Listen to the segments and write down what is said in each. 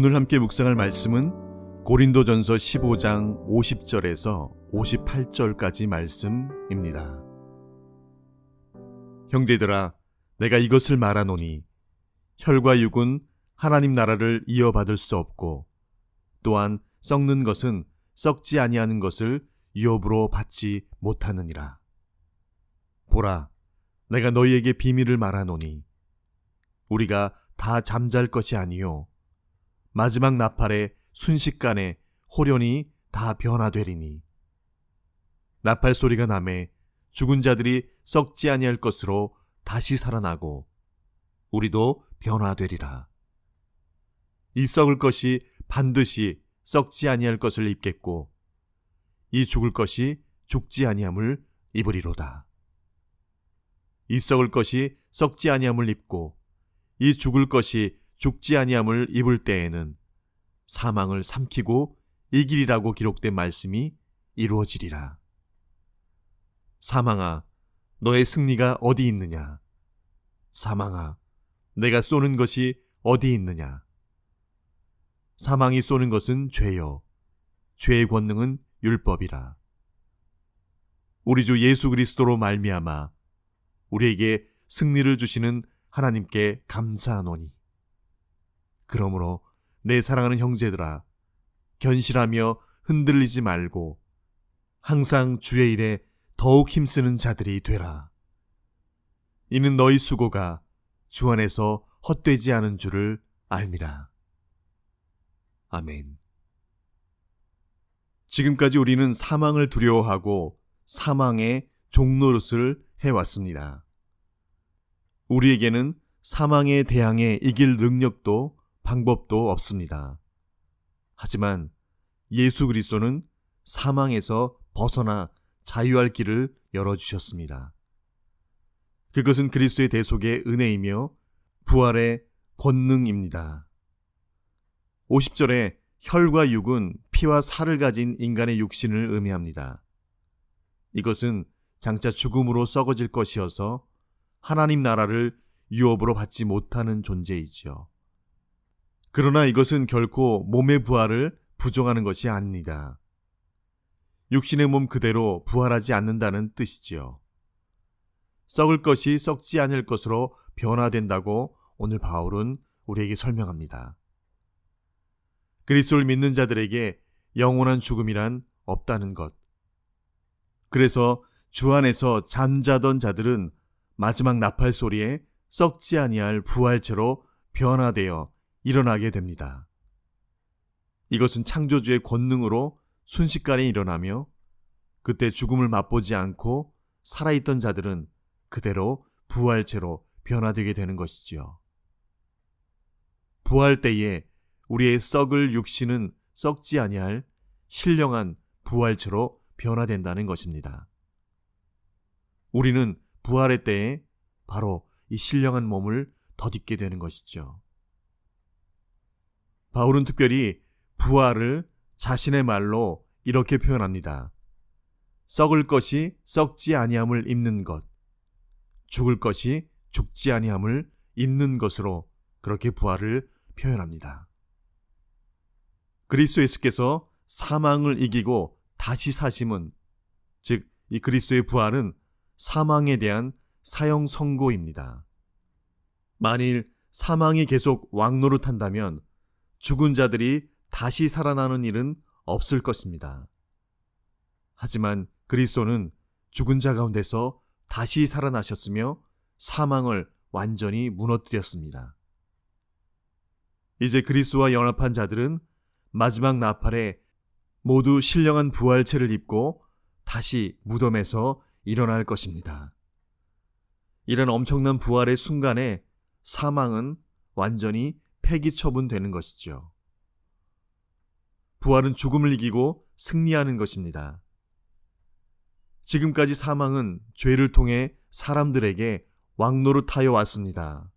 오늘 함께 묵상할 말씀은 고린도전서 15장 50절에서 58절까지 말씀입니다. 형제들아 내가 이것을 말하노니 혈과 육은 하나님 나라를 이어받을 수 없고 또한 썩는 것은 썩지 아니하는 것을 유업으로 받지 못하느니라. 보라, 내가 너희에게 비밀을 말하노니 우리가 다 잠잘 것이 아니요 마지막 나팔에 순식간에 호련히 다 변화되리니 나팔 소리가 남에 죽은 자들이 썩지 아니할 것으로 다시 살아나고 우리도 변화되리라. 이 썩을 것이 반드시 썩지 아니할 것을 입겠고 이 죽을 것이 죽지 아니함을 입으리로다. 이 썩을 것이 썩지 아니함을 입고 이 죽을 것이 죽지 아니함을 입을 때에는 사망을 삼키고 이길이라고 기록된 말씀이 이루어지리라. 사망아, 너의 승리가 어디 있느냐? 사망아, 내가 쏘는 것이 어디 있느냐? 사망이 쏘는 것은 죄요. 죄의 권능은 율법이라. 우리 주 예수 그리스도로 말미암아 우리에게 승리를 주시는 하나님께 감사하노니. 그러므로 내 사랑하는 형제들아, 견실하며 흔들리지 말고 항상 주의 일에 더욱 힘쓰는 자들이 되라. 이는 너희 수고가 주 안에서 헛되지 않은 줄을 알미라. 아멘. 지금까지 우리는 사망을 두려워하고 사망의 종노릇을 해왔습니다. 우리에게는 사망에 대항해 이길 능력도 방법도 없습니다. 하지만 예수 그리스도는 사망에서 벗어나 자유할 길을 열어주셨습니다. 그것은 그리스도의 대속의 은혜이며 부활의 권능입니다. 50절에 혈과 육은 피와 살을 가진 인간의 육신을 의미합니다. 이것은 장차 죽음으로 썩어질 것이어서 하나님 나라를 유업으로 받지 못하는 존재이지요. 그러나 이것은 결코 몸의 부활을 부정하는 것이 아닙니다. 육신의 몸 그대로 부활하지 않는다는 뜻이지요. 썩을 것이 썩지 않을 것으로 변화된다고 오늘 바울은 우리에게 설명합니다. 그리스도를 믿는 자들에게 영원한 죽음이란 없다는 것. 그래서 주 안에서 잠자던 자들은 마지막 나팔 소리에 썩지 아니할 부활체로 변화되어 일어나게 됩니다. 이것은 창조주의 권능으로 순식간에 일어나며 그때 죽음을 맛보지 않고 살아있던 자들은 그대로 부활체로 변화되게 되는 것이지요. 부활 때에 우리의 썩을 육신은 썩지 아니할 신령한 부활체로 변화된다는 것입니다. 우리는 부활의 때에 바로 이 신령한 몸을 덧입게 되는 것이죠. 바울은 특별히 부활을 자신의 말로 이렇게 표현합니다. 썩을 것이 썩지 아니함을 입는 것, 죽을 것이 죽지 아니함을 입는 것으로 그렇게 부활을 표현합니다. 그리스도 예수께서 사망을 이기고 다시 사심은 즉 이 그리스도의 부활은 사망에 대한 사형 선고입니다. 만일 사망이 계속 왕노릇한다면 죽은 자들이 다시 살아나는 일은 없을 것입니다. 하지만 그리스도는 죽은 자 가운데서 다시 살아나셨으며 사망을 완전히 무너뜨렸습니다. 이제 그리스도와 연합한 자들은 마지막 나팔에 모두 신령한 부활체를 입고 다시 무덤에서 일어날 것입니다. 이런 엄청난 부활의 순간에 사망은 완전히 폐기 처분되는 것이죠. 부활은 죽음을 이기고 승리하는 것입니다. 지금까지 사망은 죄를 통해 사람들에게 왕노릇하여 왔습니다.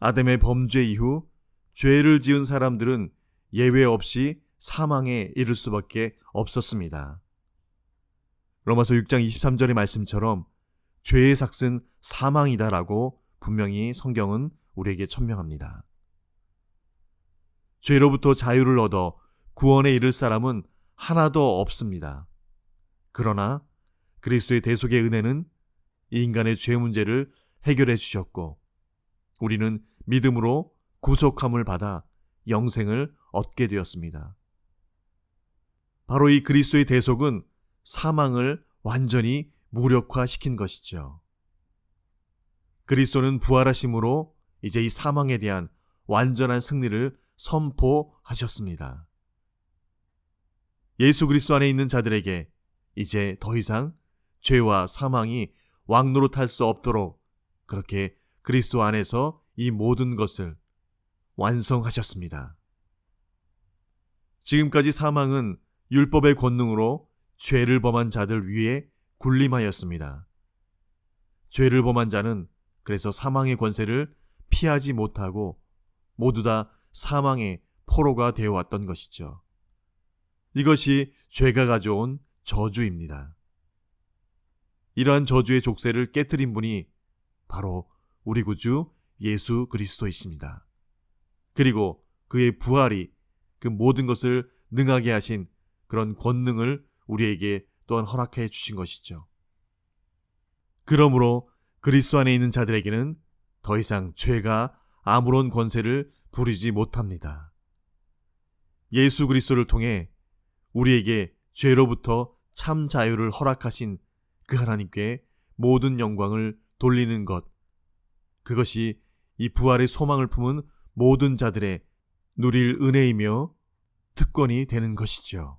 아담의 범죄 이후 죄를 지은 사람들은 예외 없이 사망에 이를 수밖에 없었습니다. 로마서 6장 23절의 말씀처럼 죄의 삭은 사망이다라고 분명히 성경은 우리에게 천명합니다. 죄로부터 자유를 얻어 구원에 이를 사람은 하나도 없습니다. 그러나 그리스도의 대속의 은혜는 이 인간의 죄 문제를 해결해 주셨고 우리는 믿음으로 구속함을 받아 영생을 얻게 되었습니다. 바로 이 그리스도의 대속은 사망을 완전히 무력화시킨 것이죠. 그리스도는 부활하심으로 이제 이 사망에 대한 완전한 승리를 선포하셨습니다. 예수 그리스도 안에 있는 자들에게 이제 더 이상 죄와 사망이 왕노릇할 수 없도록 그렇게 그리스도 안에서 이 모든 것을 완성하셨습니다. 지금까지 사망은 율법의 권능으로 죄를 범한 자들 위에 군림하였습니다. 죄를 범한 자는 그래서 사망의 권세를 피하지 못하고 모두 다 사망의 포로가 되어 왔던 것이죠. 이것이 죄가 가져온 저주입니다. 이러한 저주의 족쇄를 깨뜨린 분이 바로 우리 구주 예수 그리스도이십니다. 그리고 그의 부활이 그 모든 것을 능하게 하신 그런 권능을 우리에게 또한 허락해 주신 것이죠. 그러므로 그리스도 안에 있는 자들에게는 더 이상 죄가 아무런 권세를 부리지 못합니다. 예수 그리스도를 통해 우리에게 죄로부터 참 자유를 허락하신 그 하나님께 모든 영광을 돌리는 것. 그것이 이 부활의 소망을 품은 모든 자들의 누릴 은혜이며 특권이 되는 것이죠.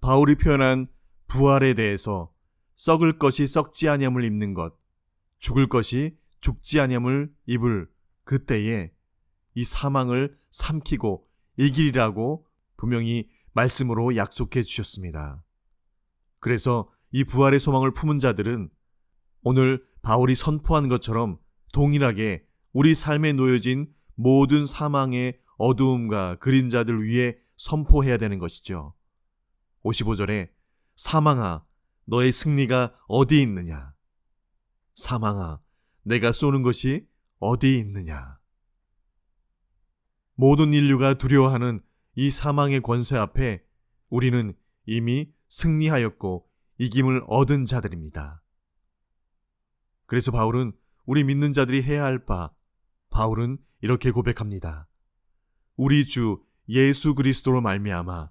바울이 표현한 부활에 대해서 썩을 것이 썩지 아니함을 입는 것, 죽을 것이 죽지 아니함을 입을 그때에 이 사망을 삼키고 이길이라고 분명히 말씀으로 약속해 주셨습니다. 그래서 이 부활의 소망을 품은 자들은 오늘 바울이 선포한 것처럼 동일하게 우리 삶에 놓여진 모든 사망의 어두움과 그림자들 위에 선포해야 되는 것이죠. 55절에 사망아 너의 승리가 어디 있느냐? 사망아 내가 쏘는 것이 어디 있느냐? 모든 인류가 두려워하는 이 사망의 권세 앞에 우리는 이미 승리하였고 이김을 얻은 자들입니다. 그래서 바울은 우리 믿는 자들이 해야 할 바, 바울은 이렇게 고백합니다. 우리 주 예수 그리스도로 말미암아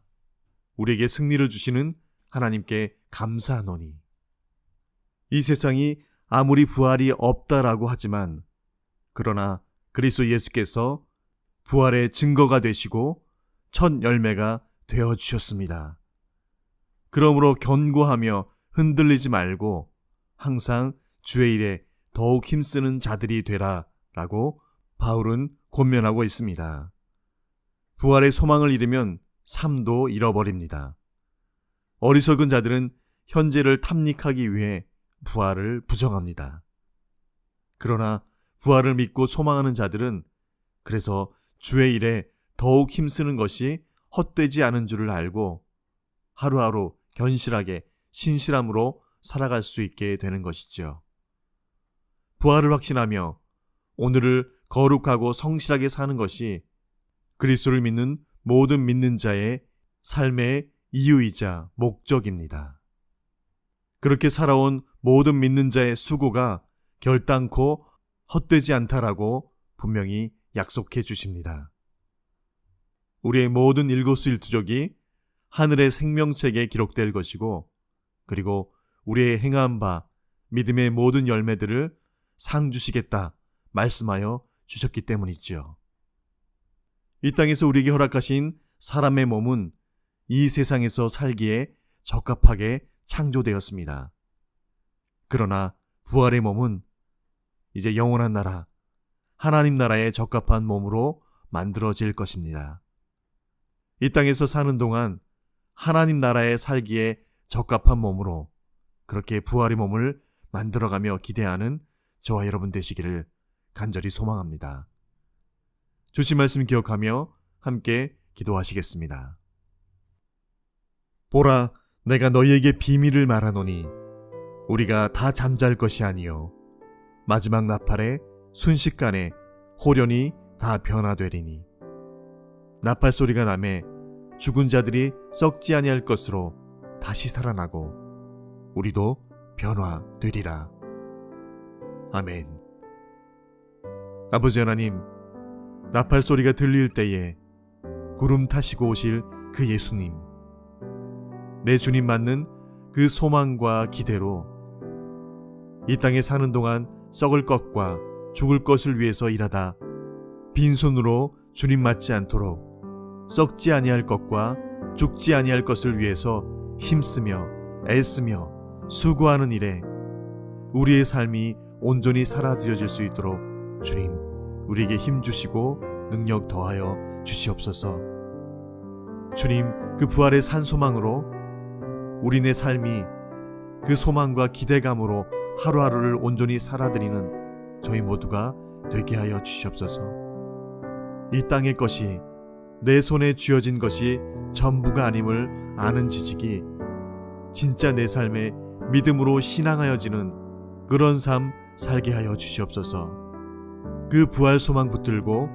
우리에게 승리를 주시는 하나님께 감사하노니 이 세상이 아무리 부활이 없다라고 하지만 그러나 그리스도 예수께서 부활의 증거가 되시고 첫 열매가 되어 주셨습니다. 그러므로 견고하며 흔들리지 말고 항상 주의 일에 더욱 힘쓰는 자들이 되라 라고 바울은 권면하고 있습니다. 부활의 소망을 잃으면 삶도 잃어버립니다. 어리석은 자들은 현재를 탐닉하기 위해 부활을 부정합니다. 그러나 부활을 믿고 소망하는 자들은 그래서 주의 일에 더욱 힘쓰는 것이 헛되지 않은 줄을 알고 하루하루 견실하게 신실함으로 살아갈 수 있게 되는 것이죠. 부활을 확신하며 오늘을 거룩하고 성실하게 사는 것이 그리스도를 믿는 모든 믿는 자의 삶의 이유이자 목적입니다. 그렇게 살아온 모든 믿는 자의 수고가 결단코 헛되지 않다라고 분명히 약속해 주십니다. 우리의 모든 일거수일투족이 하늘의 생명책에 기록될 것이고 그리고 우리의 행한 바 믿음의 모든 열매들을 상 주시겠다 말씀하여 주셨기 때문이지요. 이 땅에서 우리에게 허락하신 사람의 몸은 이 세상에서 살기에 적합하게 창조되었습니다. 그러나 부활의 몸은 이제 영원한 나라, 하나님 나라에 적합한 몸으로 만들어질 것입니다. 이 땅에서 사는 동안 하나님 나라에 살기에 적합한 몸으로 그렇게 부활의 몸을 만들어가며 기대하는 저와 여러분 되시기를 간절히 소망합니다. 주신 말씀 기억하며 함께 기도하시겠습니다. 보라, 내가 너희에게 비밀을 말하노니 우리가 다 잠잘 것이 아니요 마지막 나팔에 순식간에 호련히 다 변화되리니 나팔 소리가 남에 죽은 자들이 썩지 아니할 것으로 다시 살아나고 우리도 변화되리라. 아멘. 아버지 하나님, 나팔 소리가 들릴 때에 구름 타시고 오실 그 예수님, 내 주님 맞는 그 소망과 기대로 이 땅에 사는 동안 썩을 것과 죽을 것을 위해서 일하다 빈손으로 주님 맞지 않도록 썩지 아니할 것과 죽지 아니할 것을 위해서 힘쓰며 애쓰며 수고하는 일에 우리의 삶이 온전히 살아들여질 수 있도록 주님 우리에게 힘 주시고 능력 더하여 주시옵소서. 주님 그 부활의 산 소망으로 우리네 삶이 그 소망과 기대감으로 하루하루를 온전히 살아드리는 저희 모두가 되게 하여 주시옵소서. 이 땅의 것이 내 손에 쥐어진 것이 전부가 아님을 아는 지식이 진짜 내 삶에 믿음으로 신앙하여지는 그런 삶 살게 하여 주시옵소서. 그 부활 소망 붙들고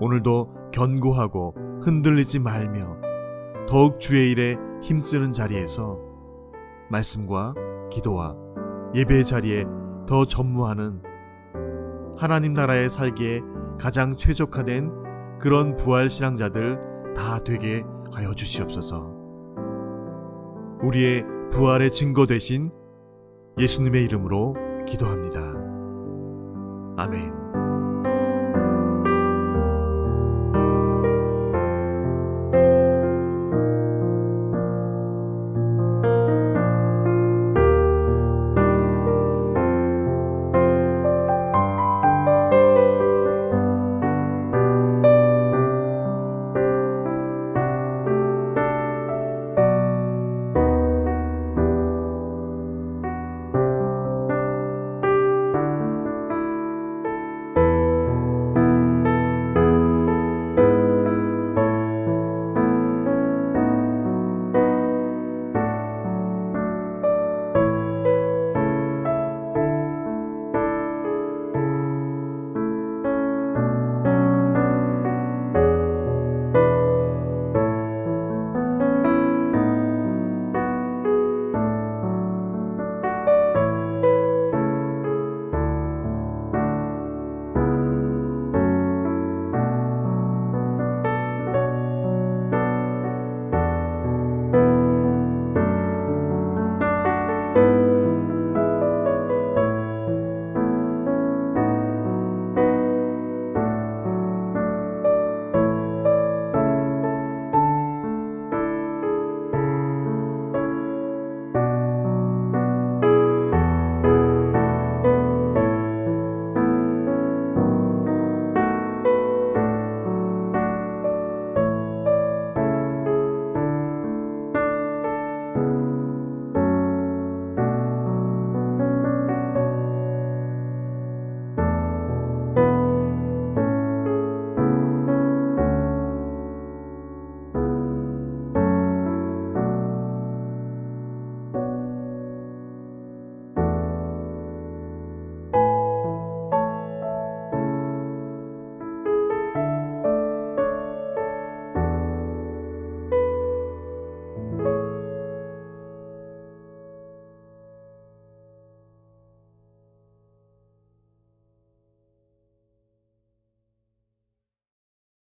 오늘도 견고하고 흔들리지 말며 더욱 주의 일에 힘쓰는 자리에서 말씀과 기도와 예배의 자리에 더 전무하는 하나님 나라에 살기에 가장 최적화된 그런 부활 신앙자들 다 되게 하여 주시옵소서. 우리의 부활의 증거 되신 예수님의 이름으로 기도합니다. 아멘.